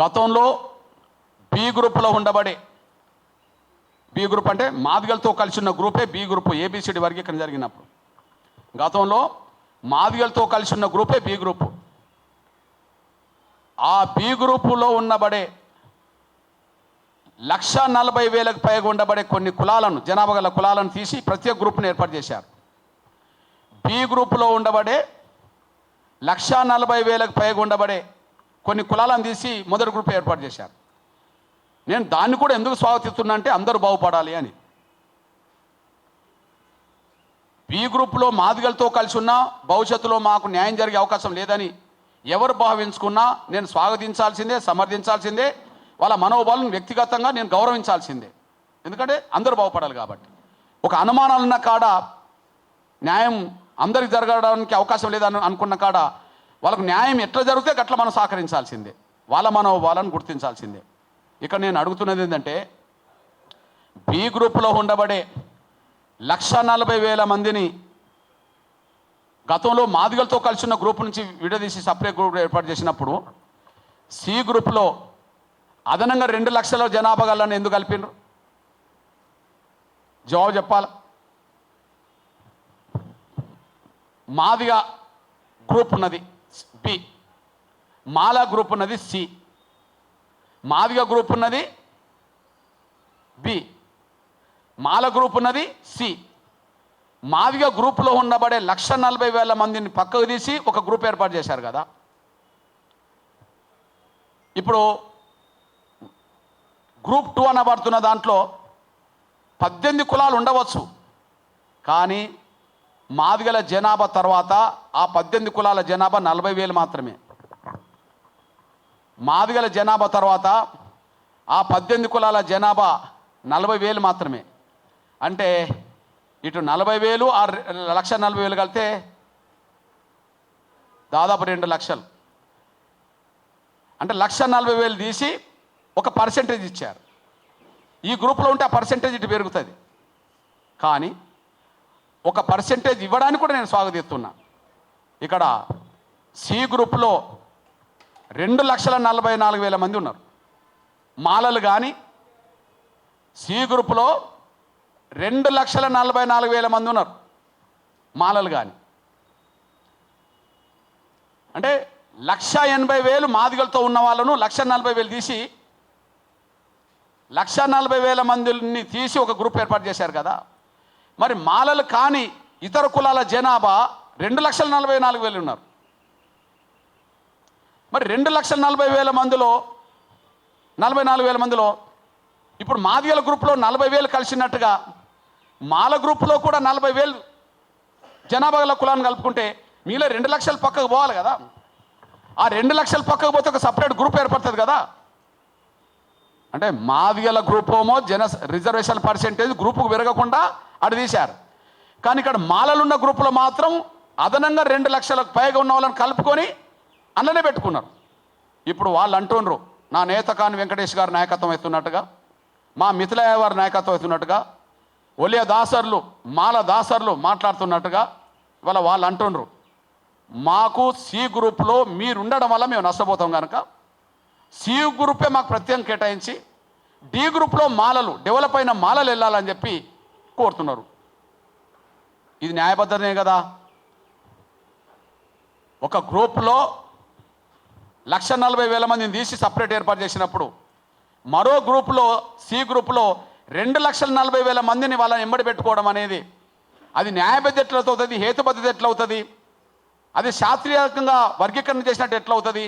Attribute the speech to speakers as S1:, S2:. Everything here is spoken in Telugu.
S1: గతంలో బి గ్రూప్లో ఉండబడే బి గ్రూప్ అంటే మాదిగలతో కలిసి ఉన్న గ్రూపే బి గ్రూప్ ఏబిసిడి వర్గీకరణ జరిగినప్పుడు. గతంలో మాదిగలతో కలిసి ఉన్న గ్రూపే బి గ్రూప్. ఆ బి గ్రూపులో ఉన్నబడే లక్ష నలభై వేలకు పైగా ఉండబడే కొన్ని కులాలను జనాభా గల కులాలను తీసి ప్రత్యేక గ్రూప్ను ఏర్పాటు చేశారు. బి గ్రూపులో ఉండబడే లక్ష నలభై వేలకు పైగా ఉండబడే కొన్ని కులాలను తీసి మొదటి గ్రూప్ ఏర్పాటు చేశారు. నేను దాన్ని కూడా ఎందుకు స్వాగతిస్తున్నా అంటే అందరూ బాగుపడాలి అని. బి గ్రూప్లో మాదిగలతో కలిసి ఉన్నా భవిష్యత్తులో మాకు న్యాయం జరిగే అవకాశం లేదని ఎవరు భావించుకున్నా నేను స్వాగతించాల్సిందే సమర్థించాల్సిందే వాళ్ళ మనోబలం వ్యక్తిగతంగా నేను గౌరవించాల్సిందే. ఎందుకంటే అందరూ బాగుపడాలి కాబట్టి. ఒక అనుమానాలున్న కాడ న్యాయం అందరికి జరగడానికి అవకాశం లేదని అనుకున్న కాడ వాళ్ళకు న్యాయం ఎట్లా జరిగితే అట్లా మనం సహకరించాల్సిందే. వాళ్ళ మనోభావాలను గుర్తించాల్సిందే. ఇక్కడ నేను అడుగుతున్నది ఏంటంటే బి గ్రూప్లో ఉండబడే లక్ష నలభై వేల మందిని గతంలో మాదిగలతో కలిసి ఉన్న గ్రూప్ నుంచి విడదీసి సపరేట్ గ్రూప్ ఏర్పాటు చేసినప్పుడు సి గ్రూప్లో అదనంగా రెండు లక్షల జనాభా గలని ఎందుకు కలిపిండ్రు? జవాబు చెప్పాలి? మాదిగా గ్రూప్ ఉన్నది. మాలా గ్రూప్ ఉన్నది సి. మాదిగ గ్రూప్ ఉన్నది బి. మాల గ్రూప్ ఉన్నది సి. మాదిగ గ్రూప్లో ఉండబడే లక్ష నలభై వేల మందిని పక్కకు తీసి ఒక గ్రూప్ ఏర్పాటు చేశారు కదా. ఇప్పుడు గ్రూప్ టూ అనబడుతున్న దాంట్లో పద్దెనిమిది కులాలు ఉండవచ్చు. కానీ మాదిగల జనాభా తర్వాత ఆ పద్దెనిమిది కులాల జనాభా నలభై వేలు మాత్రమే. మాదిగల జనాభా తర్వాత ఆ పద్దెనిమిది కులాల జనాభా నలభై వేలు మాత్రమే. అంటే ఇటు నలభై వేలు ఆ లక్ష నలభై వేలు కలిపితే దాదాపు రెండు లక్షలు. అంటే లక్ష నలభై వేలు తీసి ఒక పర్సెంటేజ్ ఇచ్చారు. ఈ గ్రూప్లో ఉంటే ఆ పర్సెంటేజ్ ఇటు పెరుగుతుంది. కానీ ఒక పర్సెంటేజ్ ఇవ్వడానికి కూడా నేను స్వాగతిస్తున్నా. ఇక్కడ సి గ్రూప్లో రెండు లక్షల నలభై నాలుగు వేల మంది ఉన్నారు. మాలలు కానీ సి గ్రూప్లో రెండు లక్షల నలభై నాలుగు వేల మంది ఉన్నారు. మాలలు కానీ అంటే లక్ష ఎనభై వేలు మాదిగలతో ఉన్న వాళ్ళను లక్ష నలభై వేలు తీసి లక్ష నలభై వేల మందిని తీసి ఒక గ్రూప్ ఏర్పాటు చేశారు కదా. మరి మాలలు కాని ఇతర కులాల జనాభా రెండు లక్షల నలభై నాలుగు వేలు ఉన్నారు. మరి రెండు లక్షల నలభై వేల మందిలో నలభై నాలుగు వేల మందిలో ఇప్పుడు మాదిగల గ్రూప్లో నలభై వేలు కలిసినట్టుగా మాల గ్రూప్లో కూడా నలభై వేలు జనాభా గల కులాన్ని కలుపుకుంటే మీలో రెండు లక్షలు పక్కకు పోవాలి కదా. ఆ రెండు లక్షలు పక్కకు పోతే ఒక సపరేట్ గ్రూప్ ఏర్పడుతుంది కదా. అంటే మాదిగల గ్రూప్ ఏమో జన రిజర్వేషన్ పర్సెంటేజ్ గ్రూపుకు పెరగకుండా అటు తీశారు. కానీ ఇక్కడ మాలలున్న గ్రూపులో మాత్రం అదనంగా రెండు లక్షలకు పైగా ఉన్న వాళ్ళని కలుపుకొని అన్ననే పెట్టుకున్నారు. ఇప్పుడు వాళ్ళు అంటుండ్రు నా నేత కాని వెంకటేష్ గారు నాయకత్వం ఎత్తున్నట్టుగా మా మిథిలయ్య వారి నాయకత్వం ఎత్తున్నట్టుగా ఒలియ దాసర్లు మాల దాసర్లు మాట్లాడుతున్నట్టుగా ఇవాళ వాళ్ళు అంటుండ్రు మాకు సి గ్రూప్లో మీరు ఉండడం వల్ల మేము నష్టపోతాం కనుక సి గ్రూపే మాకు ప్రత్యేకం కేటాయించి డి గ్రూప్లో మాలలు డెవలప్ అయిన మాలలు వెళ్ళాలని చెప్పి కోరుతున్నారు. ఇది న్యాయబద్ధమే కదా? ఒక గ్రూప్లో లక్ష నలభై వేల మందిని తీసి సపరేట్ ఏర్పాటు చేసినప్పుడు మరో గ్రూప్లో సి గ్రూప్లో రెండు లక్షల నలభై వేల మందిని వాళ్ళని ఎంబడి పెట్టుకోవడం అనేది అది న్యాయబద్ధ ఎట్లా అవుతుంది హేతుబద్ధత ఎట్లవుతుంది అది శాస్త్రీయంగా వర్గీకరణ చేసినట్టు ఎట్లవుతుంది?